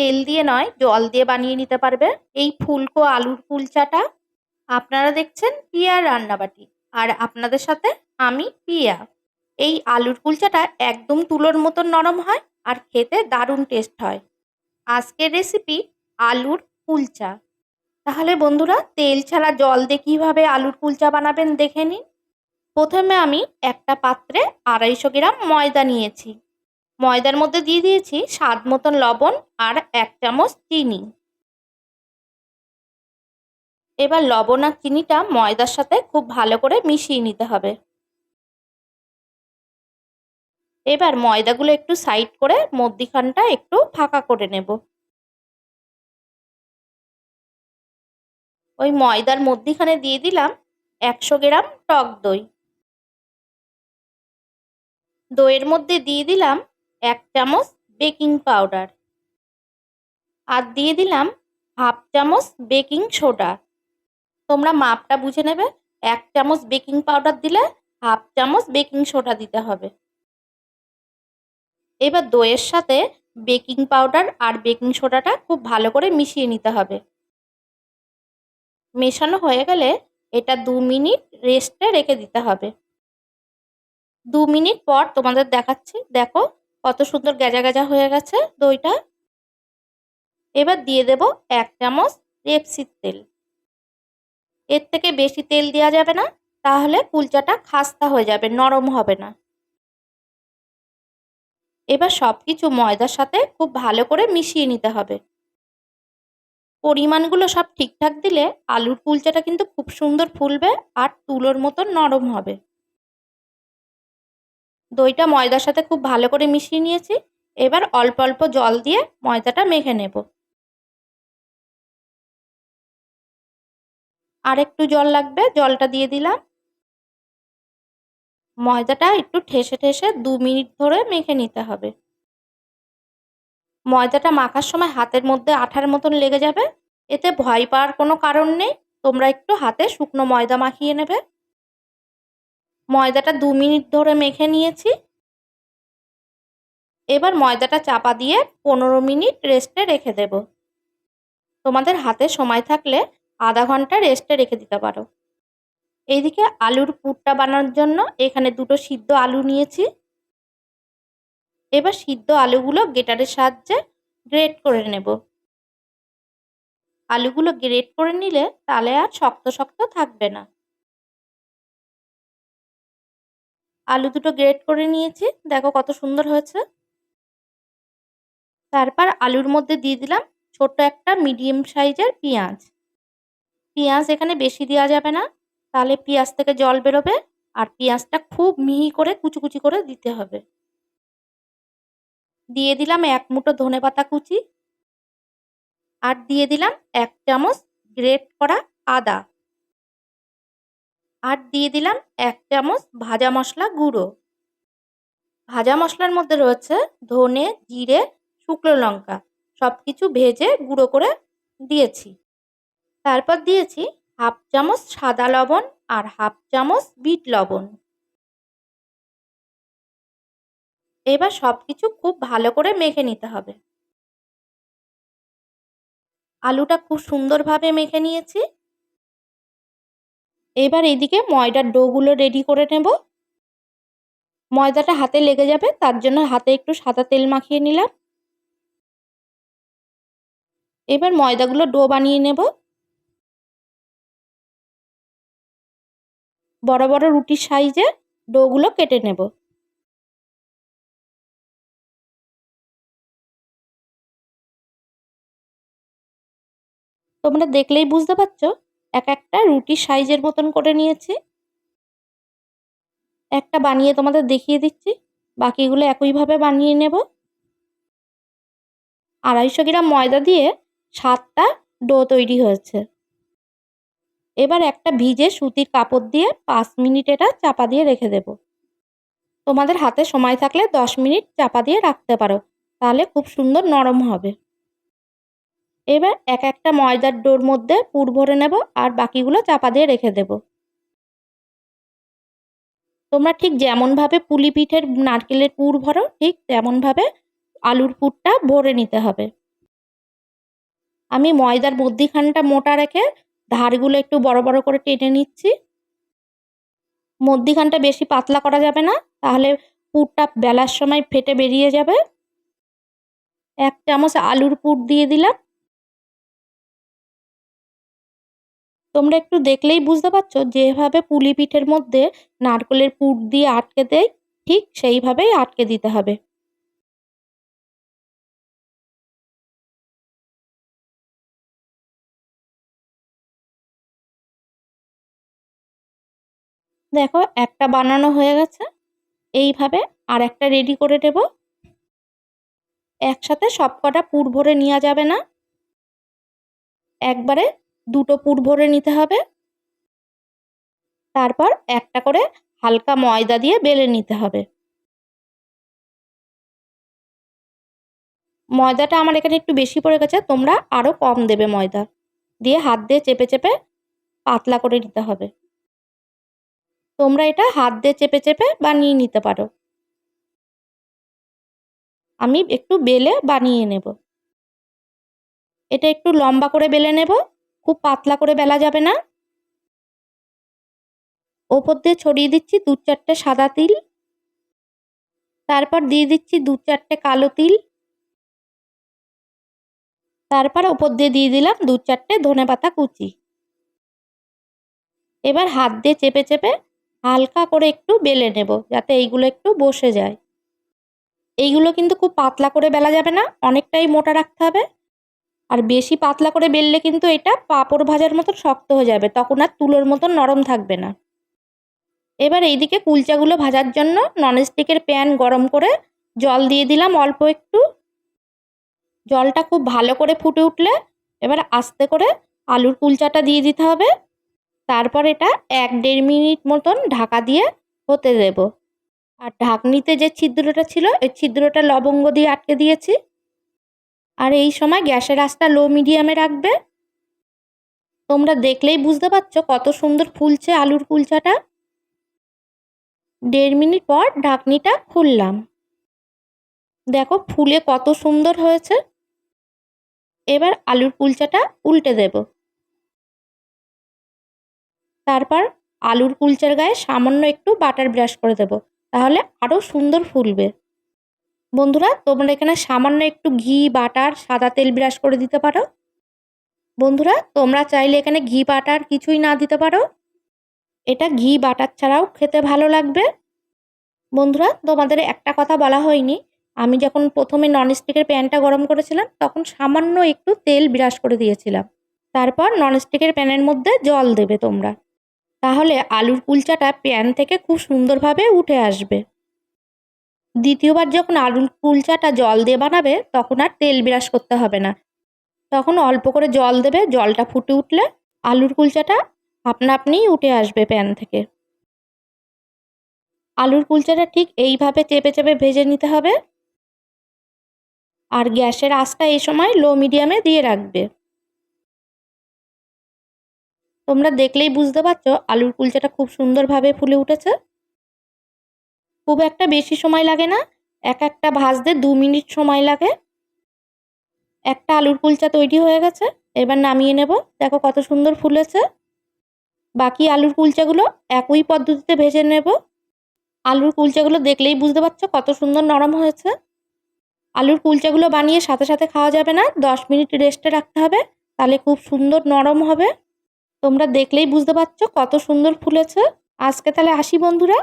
তেল দিয়ে নয়, জল দিয়ে বানিয়ে নিতে পারবে। এই ফুলকো আলুর কুলচাটা আপনারা দেখছেন পিয়ার রান্নাবাটি। আর আপনাদের সাথে আমি পিয়া। এই আলুর কুলচাটা একদম তুলোর মতন নরম হয় আর খেতে দারুণ টেস্ট হয়। আজকের রেসিপি আলুর কুলচা। তাহলে বন্ধুরা, তেল ছাড়া জল দিয়ে কীভাবে আলুর কুলচা বানাবেন দেখে নিন। প্রথমে আমি একটা পাত্রে আড়াইশো গ্রাম ময়দা নিয়েছি। ময়দার মধ্যে দিয়ে দিয়েছি স্বাদ মতন লবণ আর এক চামচ চিনি। এবার লবণ আর চিনিটা ময়দার সাথে খুব ভালো করে মিশিয়ে নিতে হবে। এবার ময়দাগুলো একটু সাইড করে মধ্যিখানটা একটু ফাঁকা করে নেব। ওই ময়দার মধ্যিখানে দিয়ে দিলাম একশো গ্রাম টক দই। দইয়ের মধ্যে দিয়ে দিলাম এক চামচ বেকিং পাউডার। আর দিয়ে দিলাম হাফ চামচ বেকিং সোডা। তোমরা মাপটা বুঝে নেবে, এক চামচ বেকিং পাউডার দিলে হাফ চামচ বেকিং সোডা দিতে হবে। এবার দইয়ের সাথে বেকিং পাউডার আর বেকিং সোডাটা খুব ভালো করে মিশিয়ে নিতে হবে। মেশানো হয়ে গেলে এটা দু মিনিট রেস্টে রেখে দিতে হবে। দু মিনিট পর তোমাদের দেখাচ্ছি, দেখো কত সুন্দর গেজা গেজা হয়ে গেছে দইটা। এবার দিয়ে দেব এক চামচ রেপসির তেল। এর থেকে বেশি তেল দেওয়া যাবে না, তাহলে কুলচাটা খাস্তা হয়ে যাবে, নরম হবে না। এবার সব কিছু ময়দার সাথে খুব ভালো করে মিশিয়ে নিতে হবে। পরিমাণগুলো সব ঠিকঠাক দিলে আলুর কুলচাটা কিন্তু খুব সুন্দর ফুলবে আর তুলোর মতো নরম হবে। দইটা ময়দার সাথে খুব ভালো করে মিশিয়ে নিয়েছি। এবার অল্প অল্প জল দিয়ে ময়দাটা মেখে নেব। আর একটু জল লাগবে, জলটা দিয়ে দিলাম। ময়দাটা একটু ঠেসে ঠেসে দু মিনিট ধরে মেখে নিতে হবে। ময়দাটা মাখার সময় হাতের মধ্যে আঠার মতন লেগে যাবে। এতে ভয় পাওয়ার কোনো কারণ নেই। তোমরা একটু হাতে শুকনো ময়দা মাখিয়ে নেবে। ময়দাটা দু মিনিট ধরে মেখে নিয়েছি। এবার ময়দাটা চাপা দিয়ে পনেরো মিনিট রেস্টে রেখে দেব। তোমাদের হাতে সময় থাকলে আধা ঘণ্টা রেস্টে রেখে দিতে পারো। এইদিকে আলুর পুরটা বানানোর জন্য এখানে দুটো সিদ্ধ আলু নিয়েছি। এবার সিদ্ধ আলুগুলো গেটারের সাহায্যে গ্রেট করে নেব। আলুগুলো গ্রেট করে নিলে তাহলে আর শক্ত শক্ত থাকবে না। আলু দুটো গ্রেট করে নিয়েছি। দেখো কত সুন্দর হয়েছে। তারপর আলুর মধ্যে দিয়ে দিলাম ছোট একটা মিডিয়াম সাইজের পেঁয়াজ। পেঁয়াজ এখানে বেশি দেওয়া যাবে না। তাহলে পেঁয়াজ থেকে জল বেরোবে আর পেঁয়াজটা খুব মিহি করে কুচি কুচি করে দিতে হবে। দিয়ে দিলাম এক মুঠো ধনে পাতা কুচি। আর দিয়ে দিলাম এক চামচ গ্রেট করা আদা। আর দিয়ে দিলাম এক চামচ ভাজা মশলা গুঁড়ো। ভাজা মশলার মধ্যে রয়েছে ধনে, জিরে, শুকনো লঙ্কা। সব কিছু ভেজে গুঁড়ো করে দিয়েছি। তারপর দিয়েছি হাফ চামচ সাদা লবণ আর হাফ চামচ বিট লবণ। এবার সব কিছু খুব ভালো করে মেখে নিতে হবে। আলুটা খুব সুন্দরভাবে মেখে নিয়েছি। এবার এদিকে ময়দার ডোগুলো রেডি করে নেব। ময়দাটা হাতে লেগে যাবে, তার জন্য হাতে একটু সাদা তেল মাখিয়ে নিলাম। এবার ময়দাগুলো ডো বানিয়ে নেব। বড় বড় রুটির সাইজে ডোগুলো কেটে নেব। তোমরা দেখলেই বুঝতে পারছ এক একটা রুটির সাইজের মতন করে নিয়েছি। একটা বানিয়ে তোমাদের দেখিয়ে দিচ্ছি। বাকিগুলো একইভাবে বানিয়ে নেব। আড়াইশো গ্রাম ময়দা দিয়ে সাতটা ডো তৈরি হয়েছে। এবার একটা ভিজে সুতির কাপড় দিয়ে পাঁচ মিনিট এটা চাপা দিয়ে রেখে দেব। তোমাদের হাতে সময় থাকলে দশ মিনিট চাপা দিয়ে রাখতে পারো। তাহলে খুব সুন্দর নরম হবে। এবার এক একটা ময়দার ডোর মধ্যে পুর ভরে নেব আর বাকিগুলো চাপা দিয়ে রেখে দেব। তোমরা ঠিক যেমনভাবে পুলি পিঠের নারকেলের পুর ভরো, ঠিক তেমনভাবে আলুর পুরটা ভরে নিতে হবে। আমি ময়দার মধ্যিখানটা মোটা রেখে ধারগুলো একটু বড় বড় করে টেনে নিচ্ছি। মধ্যিখানটা বেশি পাতলা করা যাবে না, তাহলে পুরটা বেলার সময় ফেটে বেরিয়ে যাবে। এক চামচ আলুর পুর দিয়ে দিলাম। তোমরা একটু দেখলেই বুঝতে পারছ যেভাবে পুলি পিঠের মধ্যে নারকেলের পুর দিয়ে আটকে দেয়, ঠিক সেইভাবেই আটকে দিতে হবে। দেখো, একটা বানানো হয়ে গেছে। এইভাবে আর একটা রেডি করে দেব একসাথে সব কটা পুর ভরে নেওয়া যাবে না। একবারে দুটো পুর ভরে নিতে হবে। তারপর একটা করে হালকা ময়দা দিয়ে বেলে নিতে হবে। ময়দাটা আমার এখানে একটু বেশি পড়ে গেছে, তোমরা আরও কম দেবে ময়দা। দিয়ে হাত দিয়ে চেপে চেপে পাতলা করে নিতে হবে। তোমরা এটা হাত দিয়ে চেপে চেপে বানিয়ে নিতে পারো। আমি একটু বেলে বানিয়ে নেব। এটা একটু লম্বা করে বেলে নেব। খুব পাতলা করে বেলা যাবে না? ওপর দিয়ে ছড়িয়ে দিচ্ছি দু চারটে সাদা তিল। তারপর দিয়ে দিচ্ছি দু চারটে কালো তিল। তারপর ওপর দিয়ে দিয়ে দিলাম দু চারটে ধনে পাতা কুচি। এবার হাত দিয়ে চেপে চেপে হালকা করে একটু বেলে নেব যাতে এইগুলো একটু বসে যায়। এইগুলো কিন্তু খুব পাতলা করে বেলা যাবে না, অনেকটাই মোটা রাখতে হবে। আর বেশি পাতলা করে বেললে কিন্তু এটা পাঁপড় ভাজার মতন শক্ত হয়ে যাবে, তখন আর তুলোর মতন নরম থাকবে না। এবার এইদিকে কুলচাগুলো ভাজার জন্য ননস্টিকের প্যান গরম করে জল দিয়ে দিলাম অল্প একটু। জলটা খুব ভালো করে ফুটে উঠলে এবার আস্তে করে আলুর কুলচাটা দিয়ে দিতে হবে। তারপর এটা এক দেড় মিনিট মতন ঢাকা দিয়ে হতে দেব। আর ঢাকনিতে যে ছিদ্রটা ছিল, এই ছিদ্রটা লবঙ্গ দিয়ে আটকে দিয়েছি। আর এই সময় গ্যাসের আঁচটা লো মিডিয়ামে রাখবে। তোমরা দেখলেই বুঝতে পারছ কত সুন্দর ফুলছে আলুর কুলচাটা। দেড় মিনিট পর ঢাকনিটা খুললাম। দেখো ফুলে কত সুন্দর হয়েছে। এবার আলুর কুলচাটা উল্টে দেব। তারপর আলুর কুলচার গায়ে সামান্য একটু বাটার ব্রাশ করে দেব, তাহলে আরও সুন্দর ফুলবে। বন্ধুরা, তোমরা এখানে সামান্য একটু ঘি, বাটার, সাদা তেল ব্রাশ করে দিতে পারো। বন্ধুরা, তোমরা চাইলে এখানে ঘি, বাটার কিছুই না দিতে পারো। এটা ঘি, বাটার ছাড়াও খেতে ভালো লাগবে। বন্ধুরা, তোমাদের একটা কথা বলা হয়নি। আমি যখন প্রথমে ননস্টিকের প্যানটা গরম করেছিলাম, তখন সামান্য একটু তেল ব্রাশ করে দিয়েছিলাম। তারপর ননস্টিকের প্যানের মধ্যে জল দেবে তোমরা। তাহলে আলুর কুলচাটা প্যান থেকে খুব সুন্দরভাবে উঠে আসবে। দ্বিতীয়বার যখন আলুর কুলচাটা জল দিয়ে বানাবে, তখন আর তেল ব্রাশ করতে হবে না। তখন অল্প করে জল দেবে, জলটা ফুটে উঠলে আলুর কুলচাটা আপনা আপনিই উঠে আসবে প্যান থেকে। আলুর কুলচাটা ঠিক এইভাবে চেপে চেপে ভেজে নিতে হবে। আর গ্যাসের আঁচটা এই সময় লো মিডিয়ামে দিয়ে রাখবে। তোমরা দেখলেই বুঝতে পারছ, আলুর কুলচাটা খুব সুন্দরভাবে ফুলে উঠেছে। খুব একটা বেশি সময় লাগে না? এক একটা ভাজতে দু মিনিট সময় লাগে। একটা আলুর কুলচা তৈরি হয়ে গেছে। এবার নামিয়ে নেব। দেখো কত সুন্দর ফুলেছে। বাকি আলুর কুলচাগুলো একই পদ্ধতিতে ভেজে নেব। আলুর কুলচাগুলো দেখলেই বুঝতে পারছ কত সুন্দর নরম হয়েছে। আলুর কুলচাগুলো বানিয়ে সাথে সাথে খাওয়া যাবে না। দশ মিনিট রেস্টে রাখতে হবে। তাহলে খুব সুন্দর নরম হবে। তোমরা দেখলেই বুঝতে পারছ কত সুন্দর ফুলেছে। আজকে তাহলে আসি বন্ধুরা।